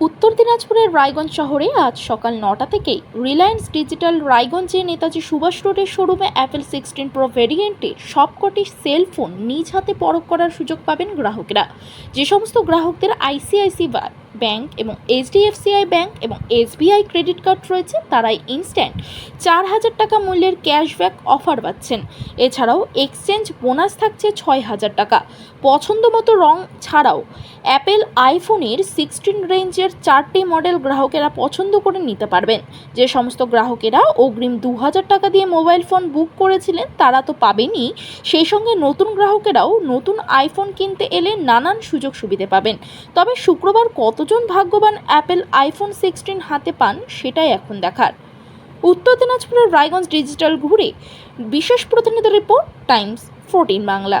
উত্তর দিনাজপুরের রায়গঞ্জ শহরে আজ সকাল নটা থেকেই রিলায়েন্স ডিজিটাল রায়গঞ্জে নেতাজি সুভাষ রোডের শোরুমে অ্যাপেল সিক্সটিন প্রো ভেরিয়েন্টের সবকটি সেল ফোন নিজ হাতে পরখ করার সুযোগ পাবেন গ্রাহকরা। যে সমস্ত গ্রাহকদের আইসিআইসি ব্যাংক এবং এইচডিএফসিআই ব্যাংক এবং এসবিআই ক্রেডিট কার্ড রয়েছে, তারাই ইনস্ট্যান্ট চার হাজার টাকা মূল্যের ক্যাশব্যাক অফার পাচ্ছেন। এছাড়াও এক্সচেঞ্জ বোনাস থাকছে ছয় হাজার টাকা। পছন্দ মতো রং ছাড়াও অ্যাপেল আইফোনের সিক্সটিন রেঞ্জের চারটি মডেল গ্রাহকেরা পছন্দ করে নিতে পারবেন। যে সমস্ত গ্রাহকেরা অগ্রিম দু হাজার টাকা দিয়ে মোবাইল ফোন বুক করেছিলেন, তারা তো পাবেনই। সেই সঙ্গে নতুন গ্রাহকেরাও নতুন আইফোন কিনতে এলে নানান সুযোগ সুবিধে পাবেন। তবে শুক্রবার কতজন ভাগ্যবান অ্যাপেল আইফোন সিক্সটিন হাতে পান, সেটাই এখন দেখার। উত্তর দিনাজপুরের রায়গঞ্জ ডিজিটাল ঘুরে বিশেষ প্রতিনিধি report Times fourteen Bangla.